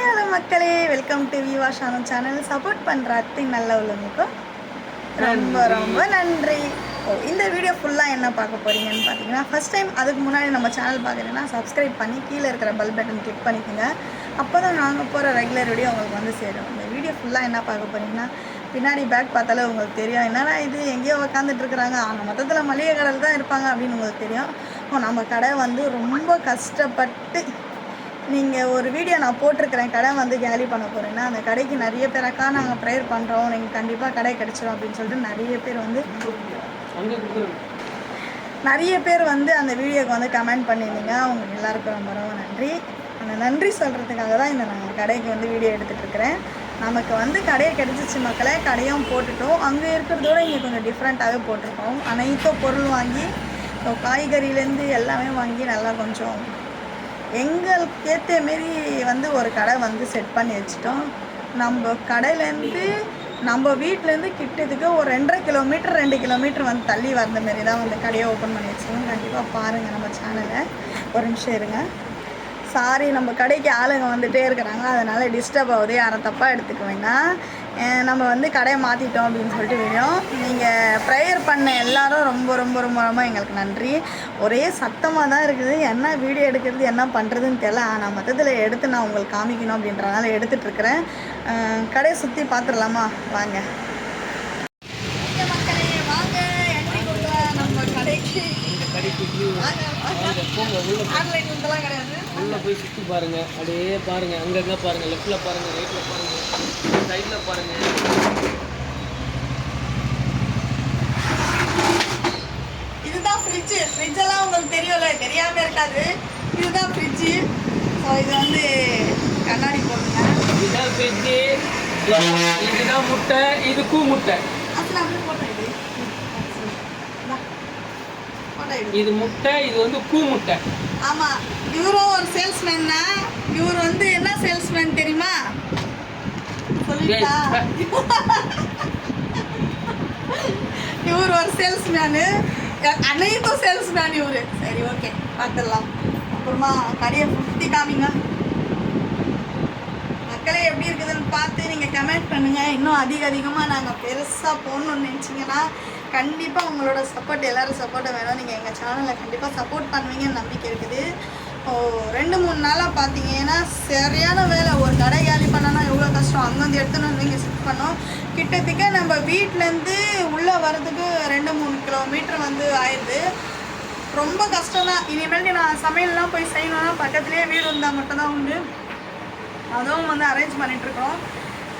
Hi hello மக்களே. Welcome to Viva Shanu channel support பண்ணுற அத்தை நல்ல உள்ளவங்களுக்கும் ரொம்ப ரொம்ப நன்றி. ஓ இந்த வீடியோ ஃபுல்லாக என்ன பார்க்க போகிறீங்கன்னு பார்த்தீங்கன்னா ஃபஸ்ட் டைம் அதுக்கு முன்னாடி நம்ம சேனல் பார்க்குறீங்கன்னா சப்ஸ்கிரைப் பண்ணி கீழே இருக்கிற பெல் பட்டன் கிளிக் பண்ணிக்கோங்க. அப்போ தான் நாங்கள் போகிற ரெகுலர் வீடியோ உங்களுக்கு வந்து சேரும். இந்த வீடியோ ஃபுல்லாக என்ன பார்க்க போகிறீங்கன்னா பின்னாடி பேக் பார்த்தாலே உங்களுக்கு தெரியும். என்னடா இது? எங்கேயோ உட்காந்துட்டு இருக்கிறாங்க. அவங்க மொத்தத்தில் மளிகை கடையில் தான் இருப்பாங்க அப்படின்னு உங்களுக்கு தெரியும். ஓ நம்ம கடை வந்து ரொம்ப கஷ்டப்பட்டு நீங்கள் ஒரு வீடியோ நான் போட்டிருக்கிறேன். கடை வந்து கேலி பண்ண போகிறேன்னா அந்த கடைக்கு நிறைய பேராக்கா நாங்கள் ப்ரேயர் பண்ணுறோம் நீங்கள் கண்டிப்பாக கடை கிடச்சிரும் அப்படின்னு சொல்லிட்டு நிறைய பேர் வந்து நிறைய பேர் வந்து அந்த வீடியோக்கு வந்து கமெண்ட் பண்ணியிருந்தீங்க. அவங்க எல்லாருக்கும் ரொம்ப ரொம்ப நன்றி. அந்த நன்றி சொல்கிறதுக்காக தான் இந்த நாங்கள் கடைக்கு வந்து வீடியோ எடுத்துகிட்டு இருக்கிறேன். நமக்கு வந்து கடையை கிடச்சிச்சு மக்களை கடையும் போட்டுட்டோம். அங்கே இருக்கிறதோட இங்கே கொஞ்சம் டிஃப்ரெண்ட்டாகவே போட்டிருக்கோம். அனைத்தும் பொருள் வாங்கி இப்போ காய்கறியிலேருந்து எல்லாமே வாங்கி நல்லா கொஞ்சம் எங்களுக்கு ஏற்ற மாரி வந்து ஒரு கடை வந்து செட் பண்ணி வச்சுட்டோம். நம்ம கடையிலேருந்து நம்ம வீட்டிலேருந்து கிட்டத்துக்கு ஒரு ரெண்டரை கிலோமீட்டர் ரெண்டு கிலோமீட்டர் வந்து தள்ளி வந்த மாரி தான் வந்து கடையை ஓப்பன் பண்ணி வச்சுருக்கோம் கண்டிப்பாக பாருங்கள் நம்ம சேனலை ஒரு நிமிஷம் இருங்க. சாரி நம்ம கடைக்கு ஆளுங்க வந்துட்டே இருக்கிறாங்க. அதனால் டிஸ்டர்ப் ஆகுது. யாரும் தப்பாக எடுத்துக்க வேண்டாம். நம்ம வந்து கடையை மாற்றிட்டோம் அப்படின்னு சொல்லிட்டு வீடியோம் நீங்கள் ப்ரேயர் பண்ண எல்லாரும் ரொம்ப ரொம்ப ரொம்ப ரொம்ப எங்களுக்கு நன்றி. ஒரே சத்தமாக தான் இருக்குது. என்ன வீடியோ எடுக்கிறது என்ன பண்ணுறதுன்னு தெரியல. ஆனால் மொத்தத்தில் எடுத்து நான் உங்களுக்கு காமிக்கணும் அப்படின்றனால எடுத்துகிட்ருக்கிறேன் கடையை சுற்றி பார்த்துடலாமா? வாங்க. வாங்க என்ட்ரி நம்ம கடைக்கு. வாங்க போங்க உள்ள உள்ள போய் சுற்றி பாருங்க. அப்படியே பாருங்க. அங்கங்க பாருங்க. லெஃப்ட்ல பாருங்க. ரைட்ல பாருங்க. சைட்ல பாருங்க. இதுதான் ஃப்ரிட்ஜு ஃப்ரிட்ஜெல்லாம் உங்களுக்கு தெரியும்ல? தெரியாமல் இருக்காது. இதுதான் ஃப்ரிட்ஜு ஸோ இது வந்து கண்ணாடி போடுங்க இதுதான் ஃப்ரிட்ஜு இதுதான் முட்டை. இது கூ முட்டை. அப்புறம் அப்படியே இது இது முட்டை இது வந்து கூ முட்டை. ஆமாம் இவரும் ஒரு சேல்ஸ்மேன் தான் இவர் வந்து என்ன சேல்ஸ்மேன் தெரியுமா? சொல்லிட்டா. இவர் ஒரு சேல்ஸ்மேனு அனைத்தும் சேல்ஸ்மேன் இவர். சரி ஓகே பார்த்துடலாம். அப்புறமா கடையை சுற்றி காமிங்க. மக்களே எப்படி இருக்குதுன்னு பார்த்து நீங்கள் கமெண்ட் பண்ணுங்கள் இன்னும் அதிக அதிகமாக நாங்கள் பெருசாக போகணுன்னு நினச்சிங்கன்னா கண்டிப்பாக உங்களோட சப்போர்ட் எல்லாரும் சப்போர்ட்டை வேணும். நீங்கள் எங்கள் சேனலில் கண்டிப்பாக சப்போர்ட் பண்ணுவீங்கன்னு நம்பிக்கை இருக்குது. ஓ ரெண்டு மூணு நாளாக பார்த்தீங்கன்னா சரியான வேலை. ஒரு கடை காலி பண்ணனா எவ்வளோ கஷ்டம்? அங்கேருந்து எடுத்துன்னு நீங்கள் ஷிஃப்ட் பண்ணோம். கிட்டத்தட்ட நம்ம வீட்டிலேருந்து உள்ளே வர்றதுக்கு ரெண்டு மூணு கிலோமீட்டர் வந்து ஆயிடுது. ரொம்ப கஷ்டம் தான் இனிமேல் நான் சமையல்லாம் போய் செய்யணும்னா பக்கத்துலேயே வீடு இருந்தால் மட்டும்தான் உண்டு. அதுவும் வந்து அரேஞ்ச் பண்ணிகிட்ருக்கோம்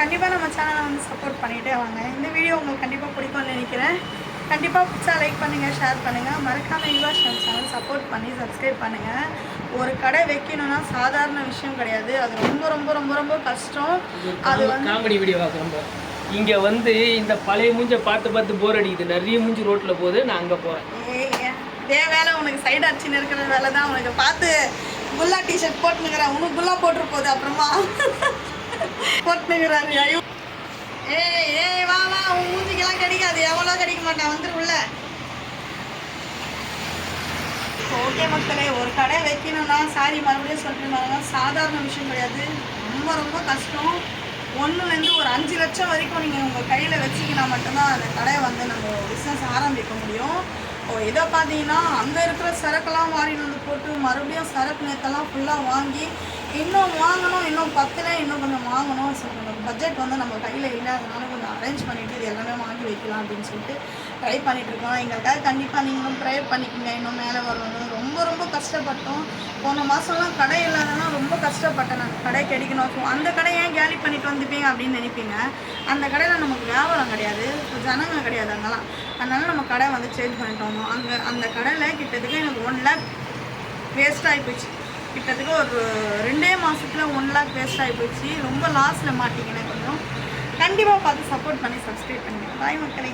கண்டிப்பாக நம்ம சேனலை வந்து சப்போர்ட் பண்ணிகிட்டே வாங்க. இந்த வீடியோ உங்களுக்கு கண்டிப்பாக பிடிக்கும்னு நினைக்கிறேன். கண்டிப்பாக பிடிச்சா லைக் பண்ணுங்கள் ஷேர் பண்ணுங்கள் மறக்காமல் யுவா சேனல் சப்போர்ட் பண்ணி சப்ஸ்கிரைப் பண்ணுங்கள் ஒரு கடை வைக்கணும்னா சாதாரண விஷயம் கிடையாது. அது ரொம்ப ரொம்ப ரொம்ப ரொம்ப கஷ்டம். அது காமெடி வீடியோ பார்க்குறோம் இங்க வந்து இந்த பழைய மூஞ்ச பார்த்து பார்த்து போர் அடிக்குது. நிறைய மூஞ்சி ரோட்ல போகுது. நான் அங்க ஏய், இதே வேலை உனக்கு சைடு அடிச்சுன்னு இருக்கிற வேலை தான் உனக்கு பார்த்து புல்லா டிஷர்ட் போட்டுனுங்கிறேன் உனக்கு புல்லா போட்டுரு போகுது அப்புறமா போட்டுனுங்கிறாரு ஐயோ. ஏய் ஏய் வா வா. உன் மூஞ்சிக்கெல்லாம் கிடைக்காது. எவ்வளோ கிடைக்க மாட்டேன் வந்துரு உள்ள ஓகே மக்களே ஒரு கடை வைக்கணும்னா சாரி மறுபடியும் சொல்லிட்டு சாதாரண விஷயம் கிடையாது. ரொம்ப ரொம்ப கஷ்டம். ஒன்றுலேருந்து ஒரு அஞ்சு லட்சம் வரைக்கும் நீங்கள் உங்கள் கையில் வச்சிங்கன்னா மட்டும்தான் அந்த கடையை வந்து நம்ம பிஸ்னஸ் ஆரம்பிக்க முடியும். இதை பார்த்தீங்கன்னா அங்கே இருக்கிற சரக்கெல்லாம் வாங்கிட்டு வந்து போட்டு மறுபடியும் சரக்கு நேத்தெல்லாம் ஃபுல்லாக வாங்கி இன்னும் வாங்கணும் இன்னும் பத்தில் இன்னும் கொஞ்சம் வாங்கணும் ஸோ கொஞ்சம் பட்ஜெட் வந்து நம்ம கையில் இல்லாதனால கொஞ்சம் அரேஞ்ச் பண்ணிவிட்டு இது எல்லாமே வாங்கி வைக்கலாம் அப்படின்னு சொல்லிட்டு ட்ரை பண்ணிகிட்ருக்கோம் இருக்கோம். எங்களுக்காக கண்டிப்பாக நீங்களும் ப்ரேயர் பண்ணிக்கோங்க. இன்னும் மேலே வரணும் கஷ்டப்பட்டோம். போன மாதம்லாம் கடை இல்லாதனா ரொம்ப கஷ்டப்பட்டேன் நான். கடை கிடைக்கணும். அந்த கடை ஏன் கேலி பண்ணிட்டு வந்துப்பீங்க அப்படின்னு நினைப்பீங்க? அந்த கடையில் நமக்கு வியாபாரம் கிடையாது. ஜனங்க கிடையாது அங்கெல்லாம். அதனால நம்ம கடை வந்து சேஞ்ச் பண்ணிட்டு வந்தோம். அங்கே அந்த கடையில் கிட்டத்தட்ட எனக்கு ஒன் லேக் வேஸ்ட் ஆகி போச்சு. கிட்டத்தட்ட ஒரு ரெண்டே மாதத்தில் ஒன் லேக் வேஸ்ட் ஆகி போச்சு. ரொம்ப லாஸில் மாட்டிக்கினேன் கொஞ்சம். கண்டிப்பாக பார்த்து சப்போர்ட் பண்ணி சப்ஸ்கிரைப் பண்ணி பாய் மக்களை.